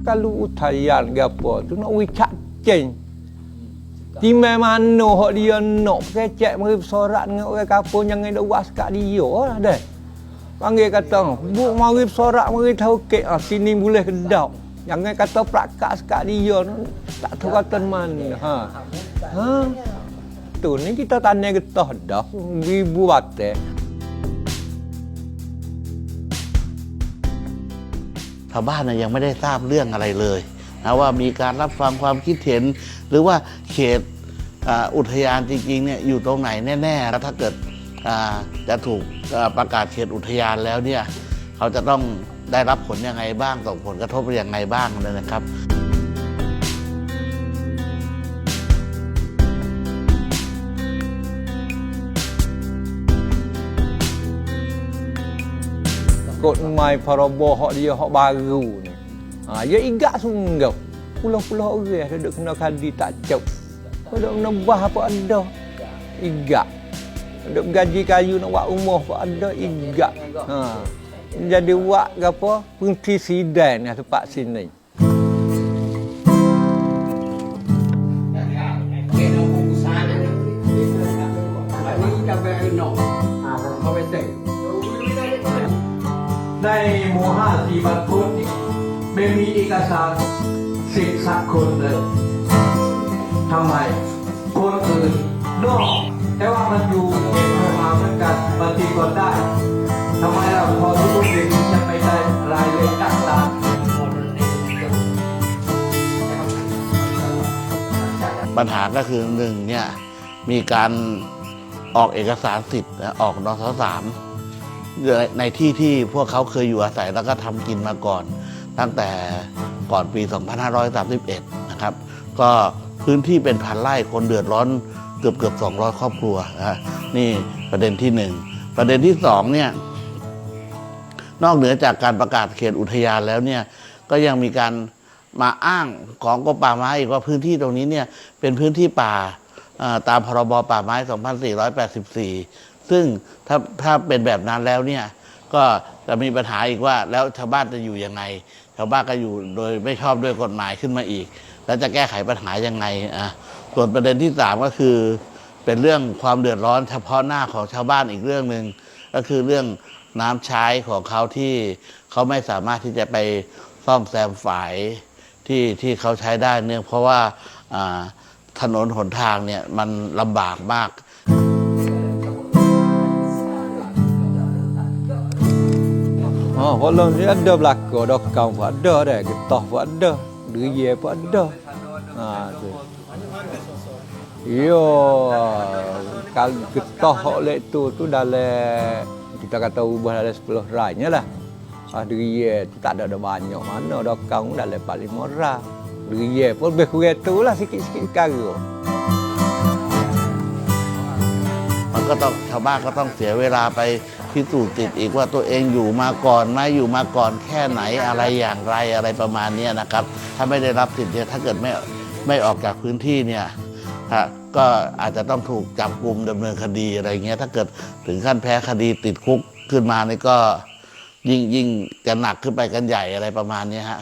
kalau utayan gapo tu nak wicak ceng. Di mana hok dia nak kecek mari bersorak dengan orang kampung jangan dak buat sekat dia lah dah. Panggil kata, "Bu mari bersorak mari tahu kek ah, sini boleh kedau." Jangan kata prakak sekat dia tak tahu kata mana. Ha. Ha. Tu ni kita tanya getah dah ribu batel. ชาวบ้านนะยังไม่ได้ทราบเรื่องอะไรเลยนะว่ามีการรับฟังความคิดเห็น หรือว่าเขตอุทยานจริงๆเนี่ยอยู่ตรงไหนแน่ๆแล้วถ้าเกิดจะถูกประกาศเขตอุทยานแล้วเนี่ยเขาจะต้องได้รับผลยังไงบ้างส่งผลกระทบยังไงบ้างเลยนะครับ kod mai parobo hok dia hok baru ni. Ha dia igak sunggau. Pulau-pulau orang ada duk kena kadi tak cuk. Ada menambah apa ada. Igak. Duk gaji kayu nak buat rumah apa ada igak. Ha. Jadi buat apa? Penti sidan tempat sini. ในหมู่ห้าสี่บรรพุทธไม่มีเอกสารสิทธิ์สักคนเลยทำไม คนอื่นนอกแต่ว่ามันอยู่เก็บมาเหมือนกันบางทีก็ได้ทำไมเราพอทุกคนเด็กจะไปได้รายเลยกักตามปัญหาก็คือหนึ่งเนี่ยมีการออกเอกสารสิทธิ์ออกนสสาม ในที่ที่พวกเขาเคยอยู่อาศัยแล้วก็ทำกินมาก่อน ตั้งแต่ก่อนปี 2531 นะครับ ก็พื้นที่เป็นพันไร่คนเดือดร้อนเกือบเกือบ200 ครอบครัวนะนี่ประเด็นที่หนึ่งประเด็นที่สองเนี่ยนอกเหนือจากการประกาศเขตอุทยานแล้วเนี่ยก็ยังมีการมาอ้างของกรมป่าไม้อีกว่าพื้นที่ตรงนี้เนี่ยเป็นพื้นที่ป่าตามพรบป่าไม้ 2484 ซึ่งถ้าถ้าเป็นแบบนั้นแล้วเนี่ยก็จะมีปัญหาอีกว่าแล้วชาวบ้านจะอยู่ยังไง ชาวบ้านก็อยู่โดยไม่ชอบด้วยกฎหมายขึ้นมาอีก แล้วจะแก้ไขปัญหายังไงอะส่วนประเด็นที่สามก็คือ เป็นเรื่องความเดือดร้อนเฉพาะหน้าของชาวบ้านอีกเรื่องหนึ่งก็คือเรื่องน้ำใช้ของเขาที่เขาไม่สามารถที่จะไปซ่อมแซมฝายที่ที่เขาใช้ได้เนื่องเพราะว่าอ่าถนนหนทางเนี่ยมันลำบากมาก Ha kalau ni ada belaka kau pun ada dah, getah pun ada, deriye pun ada. Ha tu. Yo, kalau getah hok lek tu tu dalam kita kata ubah dalam 10 rai nya lah. Ah deriye tu tak ada ada banyak mana kau dalam 45 rai. Deriye pun lebih kurang tu lah sikit-sikit sekarang. ก็ต้องชาวบ้านก็ต้องเสียเวลาไปพิสูจน์ติดอีกว่าตัวเองอยู่มาก่อนไหมอยู่มาก่อนแค่ไหนอะไรอย่างไรอะไรประมาณนี้นะครับ ถ้าไม่ได้รับสิทธิ์เนี่ยถ้าเกิดไม่ไม่ออกจากพื้นที่เนี่ยฮะก็อาจจะต้องถูกจับกลุ่มดำเนินคดีอะไรเงี้ยถ้าเกิดถึงขั้นแพ้คดีติดคุกขึ้นมานี่ก็ยิ่งยิ่งจะหนักขึ้นไปกันใหญ่อะไรประมาณนี้ฮะ